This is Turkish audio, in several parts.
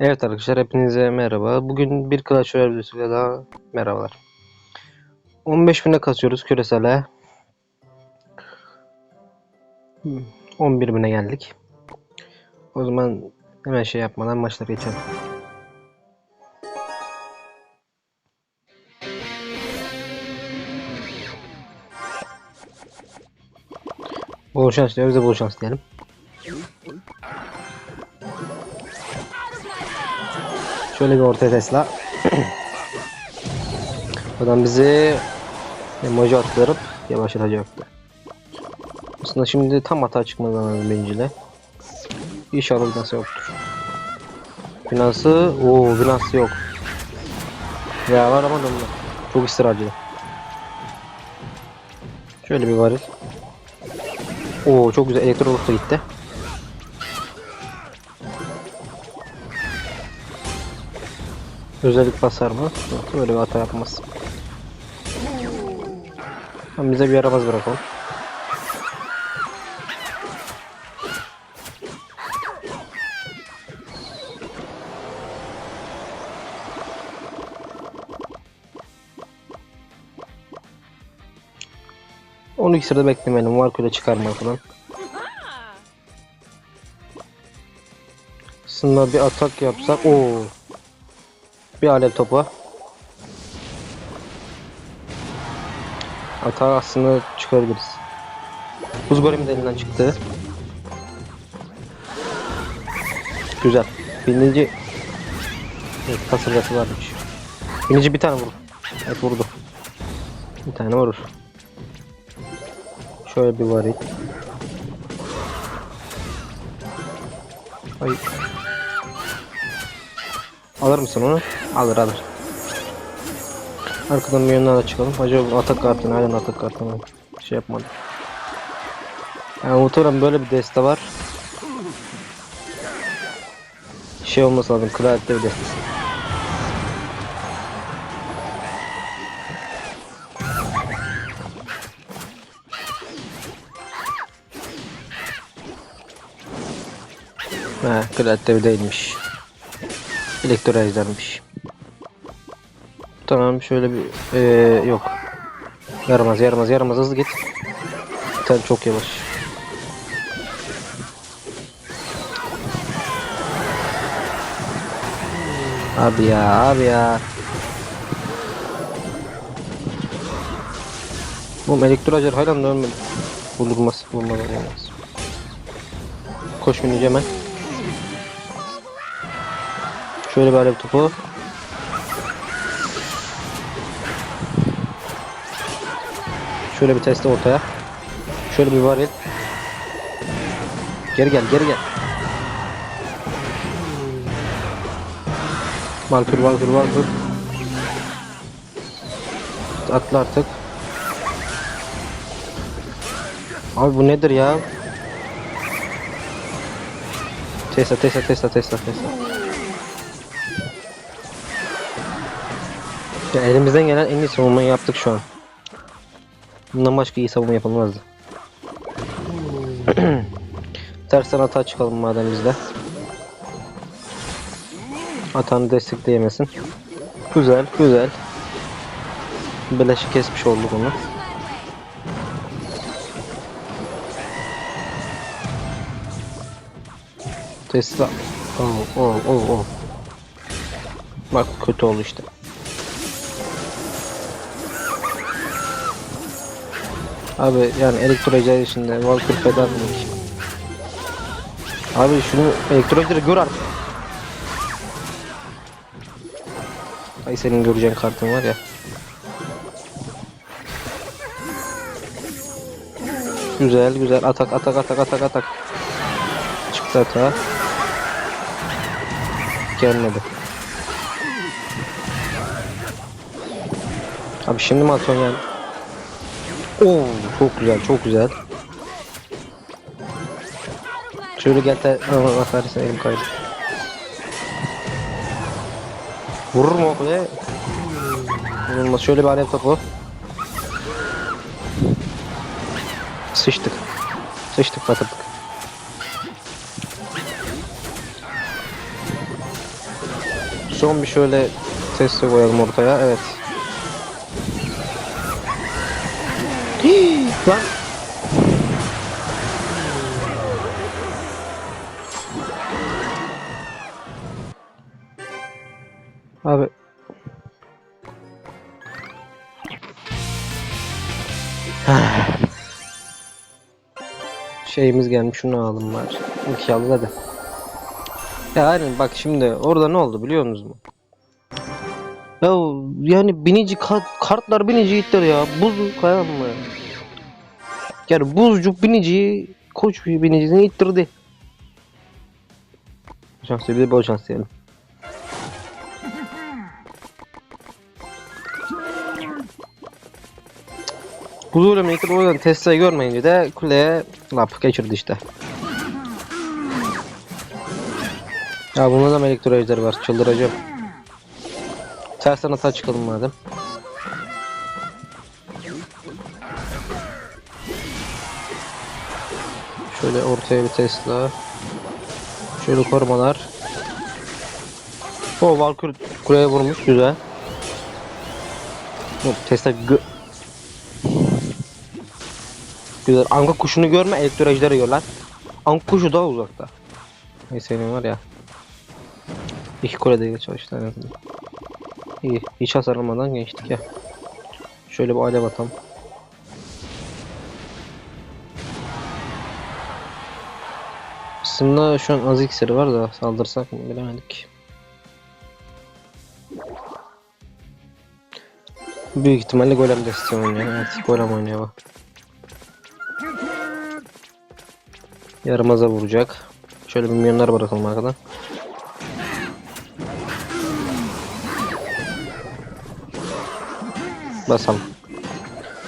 Evet arkadaşlar hepinize merhaba. Bugün bir Clash Royale videosuyla daha merhabalar. 15 bine kasıyoruz küresele. 11 bine geldik. O zaman hemen şey yapmadan maçlara geçelim. Bol şans diyor, bize bol şans diyelim. Şöyle bir orta Tesla. Adam bizi emoji attırıp yavaşlatacaktı. Aslında şimdi tam hata çıkmadan lazım bencile. İnşallah binası yoktur. Binası, o binası yok. Ya var ama donma. Çok ısrarcı. Şöyle bir varil. Oo çok güzel elektroluk da gitti. Özellik basar mı? Öyle bir hata yapmaz. Tamam, bize bir yaramaz bırakalım. Onu iki sırada beklemeyelim. Var kule çıkarma falan. Aslında bir atak yapsak. Oo. Bir alev topu. Hata aslında çıkarabiliriz. Buz golemi de elinden çıktı. Güzel. Birinci Evet, kasırgası varmış. Birinci bir tane vurdu. Evet vurdu. Bir tane vurur. Şöyle bir varil. Ay. Alır mısın onu? Alır alır. Arkadan bir yönden de çıkalım. Acaba atak kartını halen atak kartını şey yapmadım. Yani muhtemelen böyle bir deste var. Şey olması lazım. Kraliyette bir destesi. He, kraliyette bir değilmiş. Elektro ejdermiş. Tamam şöyle bir ee, yok. Yaramaz yaramaz yaramaz hızlı git. Sen çok yavaş. Abi ya abi ya. Bu elektro da ölmedi. Bulunmaz bulunmaz olmaz. Koş minüce hemen. Şöyle bir alev topu. Şöyle bir testi ortaya. Şöyle bir varil. Geri gel, geri gel. Valkür, valkür, valkür. Atla artık. Abi bu nedir ya? Tesla, Tesla, Tesla, Tesla, Tesla. Ya elimizden gelen en iyi savunmayı yaptık şu an. Bundan başka iyi savunma yapılmazdı. Tersten hata çıkalım madem bizde. Hatanı destekleyemesin. Güzel, güzel. Beleşi kesmiş olduk onu. Tesla. Oh, oh, oh, oh. Bak kötü oldu işte. Abi yani elektro içinde Valkyr feda etmek. Abi şunu elektro gör artık. Ay senin göreceğin kartın var ya. Güzel güzel atak atak atak atak atak. Çıktı hata. Gelmedi. Abi şimdi mi atıyorsun yani? Oo çok güzel çok güzel. Şöyle gel de Aa, affedersin elim kaydı. Vurur mu o kule? Vurulmaz. Şöyle bir alev topu. Sıçtık. Sıçtık batırdık. Son bir şöyle testi koyalım ortaya. Evet. Hii, Lan. Abi. Şeyimiz gelmiş şunu alalım var. İki hadi. Ya aynen bak şimdi orada ne oldu biliyor musunuz mu? Ya yani binici kart, kartlar binici ittir ya. Buz kayan mı? Yani buzcuk biniciyi koç binicisini ittirdi. Şans bir bol şans. Huzurla Maker o yüzden Tesla'yı görmeyince de kuleye lap geçirdi işte. Ya bunda da elektro ejderi var. Çıldıracağım. Tersten hata çıkalım madem. Şöyle ortaya bir Tesla. Şöyle korumalar. O Valkyrie kuleye vurmuş güzel. Yok Tesla gö Güzel. Anka kuşunu görme elektro ejderi gör lan. Anka kuşu daha uzakta. Neyse senin var ya. İki kule değil çalıştı en. İyi. Hiç hasar almadan geçtik ya. Şöyle bir alev atalım. Aslında şu an az iksiri var da saldırsak mı bilemedik. Büyük ihtimalle golem desteği oynuyor. Evet golem oynuyor bak. Yarımaza vuracak. Şöyle bir milyonlar bırakalım arkadan. Basalım.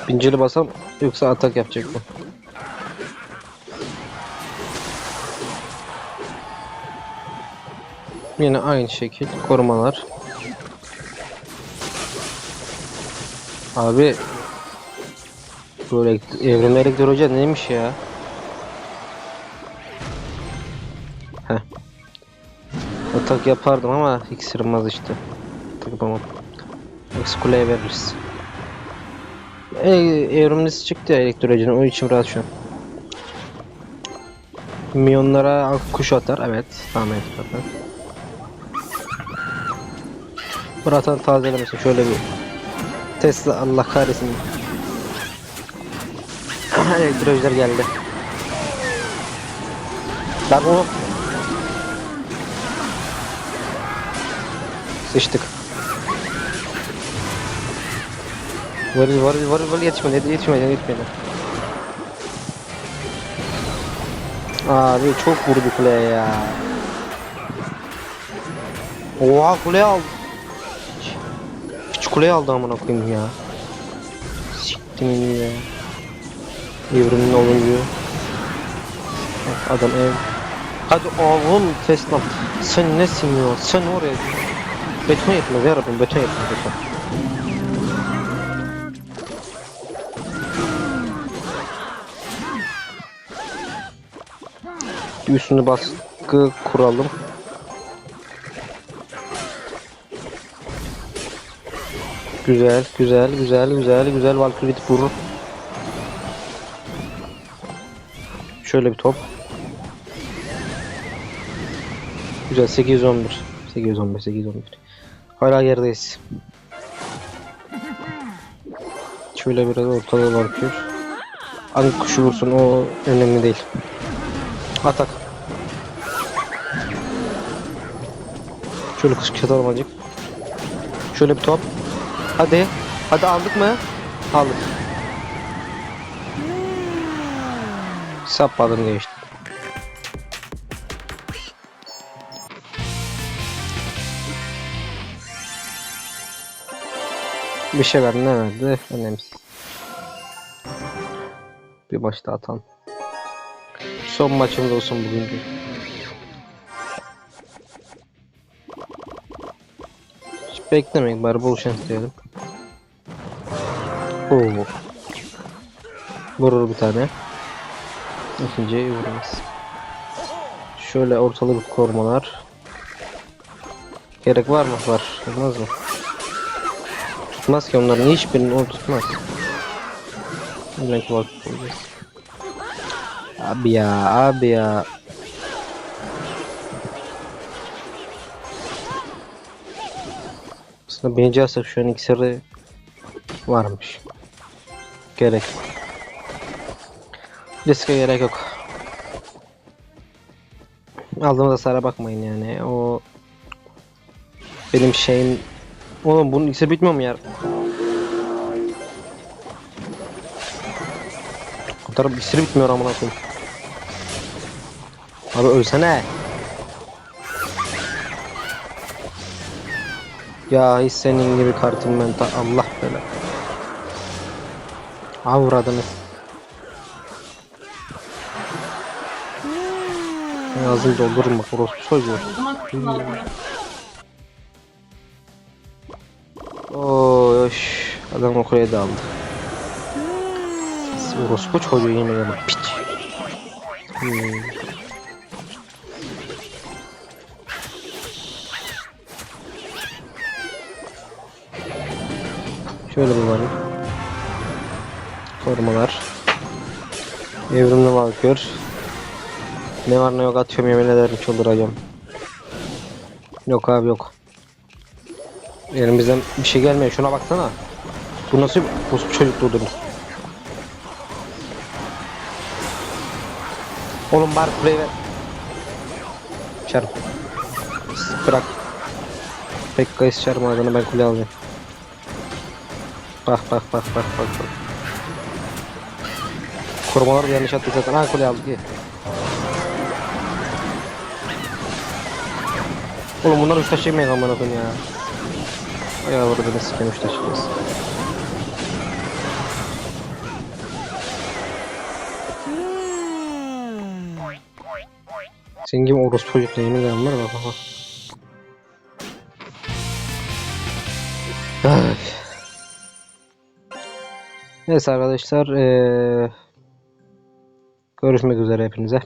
Pinceli basam yoksa atak yapacak bu. Yine aynı şekil korumalar. Abi böyle evrimli elektro neymiş ya? Heh. Atak yapardım ama iksirim işte. Atak yapamam. Yoksa kuleye veririz. E, evrimlisi çıktı ya elektrolojinin o için rahat şu an. Milyonlara kuş atar evet. Tamam evet atar. Murat'ın tazelemesi şöyle bir Tesla Allah kahretsin. Elektrolojiler geldi. Lan o Sıçtık. Varil varil varil varil yetişmedi yetişmedi yetişmedi. Abi çok vurdu kuleye ya. Oha kuleye aldı. Hiç kuleye aldı amına koyayım ya. Siktim ya. Evrimin olunca. Bak Adam ev. Hadi oğlum Tesla. Sen nesin ya? Sen oraya beton yapma ya Rabbim beton yapma beton. Üstünü baskı kuralım. Güzel, güzel, güzel, güzel, güzel. Valkyrie gidip vurur. Şöyle bir top. Güzel 811. 811, 811. Hala yerdeyiz. Şöyle biraz ortalığı bakıyor. Hangi kuşu vursun o önemli değil. Atak. Şöyle kış kısalım azıcık. Şöyle bir top. Hadi. Hadi aldık mı? Aldık. Sapladım geçti. Bir şey verdi ne verdi? Önemsiz. Bir maç daha atalım. Son maçımız olsun bugünkü. Hiç beklemeyin bari bol şans diyelim. Oo. Vurur bir tane. İkinciye vurmaz. Şöyle ortalık korumalar. Gerek var mı? Var. Tutmaz mı? Tutmaz ki onların hiçbirini o tutmaz. Belki vakit koyacağız. Abi ya, abi ya. Aslında birinci asır şu an iksiri varmış. Gerek. Riske gerek yok. Aldığımız hasara bakmayın yani. O benim şeyim Oğlum bunun iksir bitmiyor mu ya? O taraf iksir bitmiyor amına koyayım. Abi ölsene. Ya hiç senin gibi kartım ben Allah böyle. Avradını. Ağzını doldururum bak orospu çocuğu. O zaman kullanma. Oy oş. Adam o kuleyi de aldı. Orospu çocuğu yemin ederim piç. Hmm. Şöyle bir varım. Korumalar. Evrimli valkür. Ne var ne yok atıyorum yemin ederim çıldıracağım. Yok abi yok. Elimizden bir şey gelmiyor. Şuna baksana. Bu nasıl bu çocuk durdur. Oğlum bari kuleyi ver. Çarp. Bırak. Pekka'yı çarpma adını ben kule alacağım. Bak bak bak bak bak bak. Korumalar da yanlış attı zaten. Ha kule aldı. iyi. Oğlum bunlar üç taşımayın amına koyayım ya. Ay orada beni sikeyim üç taşıyacağız. Senin gibi orospu çocukla yemin ederim var bak bak. Ay. Neyse arkadaşlar eee görüşmek üzere hepinize.